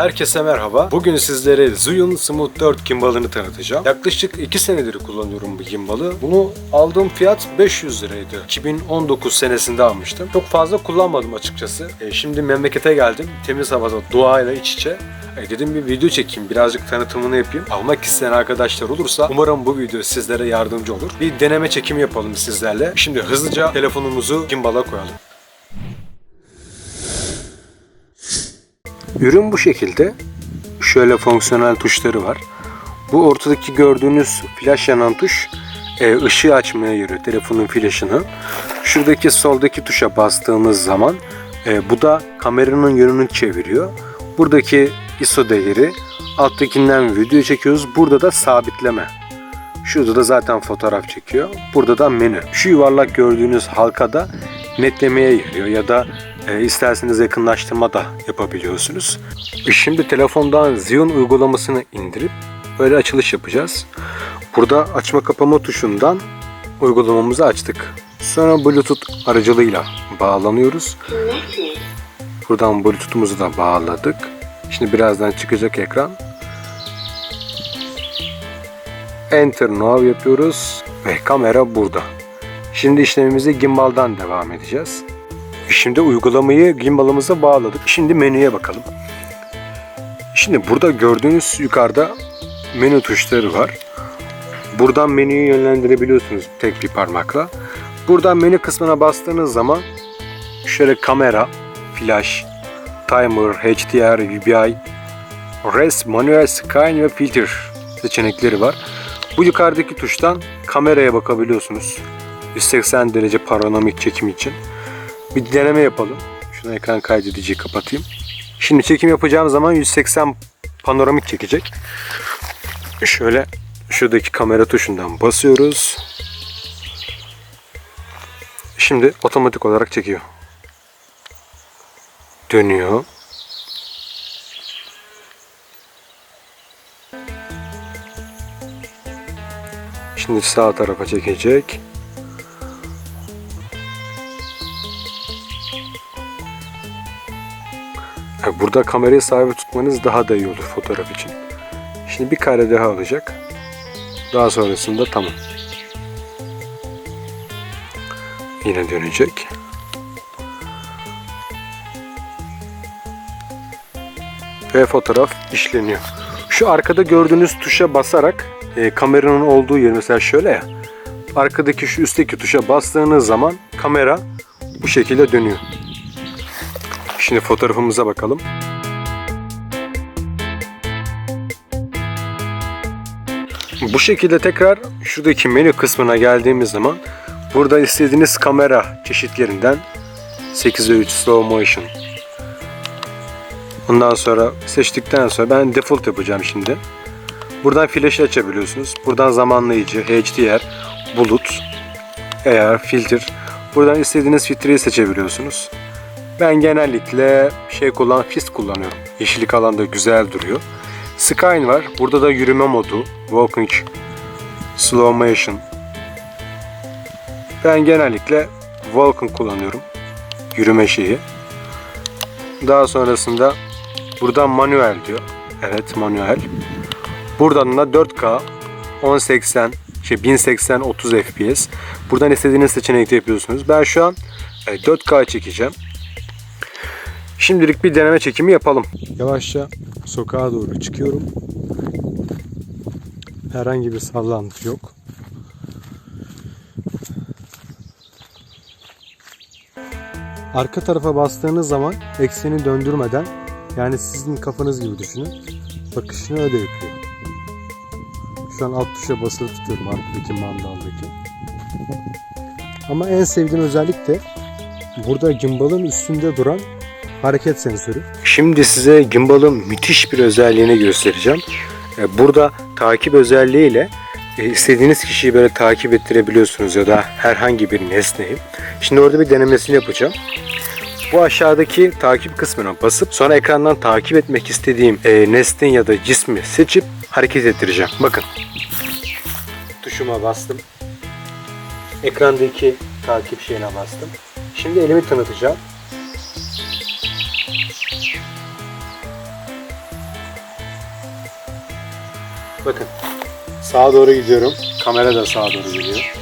Herkese merhaba. Bugün sizlere Zhiyun Smooth 4 gimbalını tanıtacağım. Yaklaşık 2 senedir kullanıyorum bu gimbalı. Bunu aldığım fiyat 500 liraydı. 2019 senesinde almıştım. Çok fazla kullanmadım açıkçası. E, şimdi memlekete geldim. Temiz havada doğayla iç içe. E, dedim bir video çekeyim, birazcık tanıtımını yapayım. Almak isteyen arkadaşlar olursa umarım bu video sizlere yardımcı olur. Bir deneme çekimi yapalım sizlerle. Şimdi hızlıca telefonumuzu gimbala koyalım. Ürün bu şekilde. Şöyle fonksiyonel tuşları var. Bu ortadaki gördüğünüz flash yanan tuş e, ışığı açmaya yarıyor telefonun flaşını. Şuradaki soldaki tuşa bastığımız zaman e, bu da kameranın yönünü çeviriyor. Buradaki ISO değeri alttakinden video çekiyoruz. Burada da sabitleme. Şurada da zaten fotoğraf çekiyor. Burada da menü. Şu yuvarlak gördüğünüz halkada netlemeye yarıyor ya da e, isterseniz yakınlaştırma da yapabiliyorsunuz. E, Şimdi telefondan Xeon uygulamasını indirip böyle açılış yapacağız. Burada açma kapama tuşundan uygulamamızı açtık. Sonra Bluetooth aracılığıyla bağlanıyoruz. Buradan Bluetooth'umuzu da bağladık. Şimdi birazdan çıkacak ekran. Enter Now yapıyoruz ve kamera burada. Şimdi işlemimizi gimbaldan devam edeceğiz. Şimdi uygulamayı gimbalımıza bağladık. Şimdi menüye bakalım. Şimdi burada gördüğünüz yukarıda menü tuşları var. Buradan menüyü yönlendirebiliyorsunuz tek bir parmakla. Buradan menü kısmına bastığınız zaman şöyle kamera, flash, timer, HDR, VBI, res, manuel scan ve filter seçenekleri var. Bu yukarıdaki tuştan kameraya bakabiliyorsunuz. 180 derece panoramik çekim için. Bir deneme yapalım. Şunu ekran kaydediciyi kapatayım. Şimdi çekim yapacağım zaman 180 panoramik çekecek. Şöyle şuradaki kamera tuşundan basıyoruz. Şimdi otomatik olarak çekiyor. Dönüyor. Şimdi sağ tarafa çekecek. Burada kamerayı sabit tutmanız daha da iyi olur fotoğraf için. Şimdi bir kare daha alacak. Daha sonrasında tamam. Yine dönecek. Ve fotoğraf işleniyor. Şu arkada gördüğünüz tuşa basarak e, kameranın olduğu yer mesela şöyle ya. Arkadaki şu üstteki tuşa bastığınız zaman kamera bu şekilde dönüyor. Şimdi fotoğrafımıza bakalım. Bu şekilde tekrar şuradaki menü kısmına geldiğimiz zaman burada istediğiniz kamera çeşitlerinden 8'e 3 slow motion. Ondan sonra seçtikten sonra ben default yapacağım şimdi. Buradan flash açabiliyorsunuz. Buradan zamanlayıcı, HDR, bulut, AR, filter. Buradan istediğiniz filtreyi seçebiliyorsunuz. Ben genellikle şey kullan, fist kullanıyorum. Yeşillik alanda güzel duruyor. Skyline var. Burada da yürüme modu, walking, slow motion. Ben genellikle walking kullanıyorum. Yürüme şeyi. Daha sonrasında buradan manuel diyor. Evet manuel. Buradan da 4K 1080 şey 1080 30 FPS. Buradan istediğiniz seçenekte yapıyorsunuz. Ben şu an e, 4K çekeceğim. Şimdilik bir deneme çekimi yapalım. Yavaşça sokağa doğru çıkıyorum. Herhangi bir sallantı yok. Arka tarafa bastığınız zaman ekseni döndürmeden yani sizin kafanız gibi düşünün. Bakışını öyle yapıyor. Şu an alt tuşa basılı tutuyorum arkadaki mandaldaki. Ama en sevdiğim özellik de burada gimbalın üstünde duran hareket sensörü. Şimdi size gimbalın müthiş bir özelliğini göstereceğim. E, Burada takip özelliğiyle e, istediğiniz kişiyi böyle takip ettirebiliyorsunuz ya da herhangi bir nesneyi. Şimdi orada bir denemesini yapacağım. Bu aşağıdaki takip kısmına basıp sonra ekrandan takip etmek istediğim e, nesne ya da cismi seçip hareket ettireceğim. Bakın. Tuşuma bastım. Ekrandaki takip şeyine bastım. Şimdi elimi tanıtacağım. Bakın sağa doğru gidiyorum. Kamera da sağa doğru gidiyor.